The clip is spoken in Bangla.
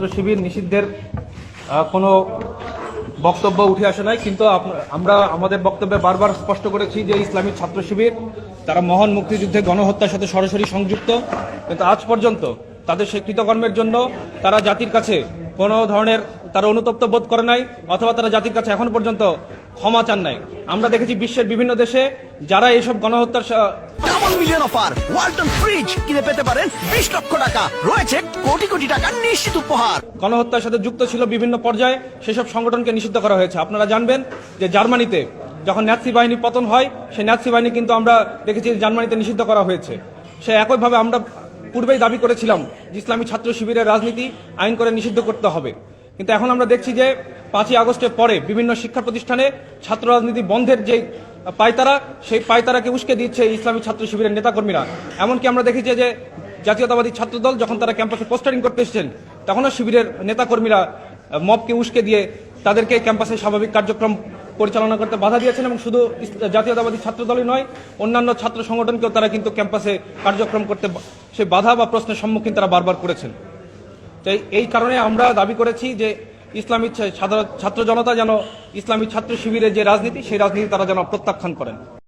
শিবির নিষিদ্ধের কোনো বক্তব্য উঠে আসে নাই, কিন্তু আমরা আমাদের বক্তব্যে বারবার স্পষ্ট করেছি যে ইসলামী ছাত্র শিবির, তারা মহান মুক্তিযুদ্ধে গণহত্যার সাথে সরাসরি সংযুক্ত, কিন্তু আজ পর্যন্ত তাদের সেই কৃতকর্মের জন্য তারা জাতির কাছে কোনো ধরনের তারা অনুতপ্ত বোধ করে নাই, অথবা তারা জাতির কাছে এখন পর্যন্ত ক্ষমা চান নাই। আমরা দেখেছি বিশ্বের বিভিন্ন দেশে যারা এইসব গণহত্যার double million offer Walton fridge কিনে পেতে পারেন বিশ লক্ষ টাকা। রয়েছে কোটি কোটি টাকার নিশ্চিত উপহার। গণহত্যার সাথে যুক্ত ছিল বিভিন্ন পর্যায়ে সেসব সংগঠনকে নিষিদ্ধ করা হয়েছে। আপনারা জানবেন যে জার্মানিতে যখন ন্যাৎসি বাহিনী পতন হয়, সেই ন্যাৎসি বাহিনী কিন্তু আমরা দেখেছি জার্মানিতে নিষিদ্ধ করা হয়েছে। সে একইভাবে আমরা পূর্বেই দাবি করেছিলাম যে ইসলামী ছাত্র শিবিরের রাজনীতি আইন করে নিষিদ্ধ করতে হবে। কিন্তু এখন আমরা দেখছি যে পাঁচই আগস্টের পরে বিভিন্ন শিক্ষা প্রতিষ্ঠানে ছাত্র রাজনীতি বন্ধের যে পায়তারা সেই পায়তারাকে উস্কে দিচ্ছে ইসলামী ছাত্র শিবিরের নেতাকর্মীরা। এমনকি আমরা দেখেছি যে জাতীয়তাবাদী ছাত্রদল যখন তারা ক্যাম্পাসে পোস্টারিং করতে এসেছেন, তখনও শিবিরের নেতাকর্মীরা মবকে উস্কে দিয়ে তাদেরকে ক্যাম্পাসে স্বাভাবিক কার্যক্রম পরিচালনা করতে বাধা দিয়েছেন এবং শুধু জাতীয়তাবাদী ছাত্রদলই নয়, অন্যান্য ছাত্র সংগঠনকেও তারা কিন্তু ক্যাম্পাসে কার্যক্রম করতে বা- সে বাধা বা প্রশ্নের সম্মুখীন তারা বারবার করেছেন। তো এই- এই কারণে আমরা দাবি করেছি যে ইসলামী ছাত্র জনতা যেন ইসলামী ছাত্র শিবিরের যে রাজনীতি, সেই রাজনীতি তারা যেন প্রত্যাখ্যান করেন।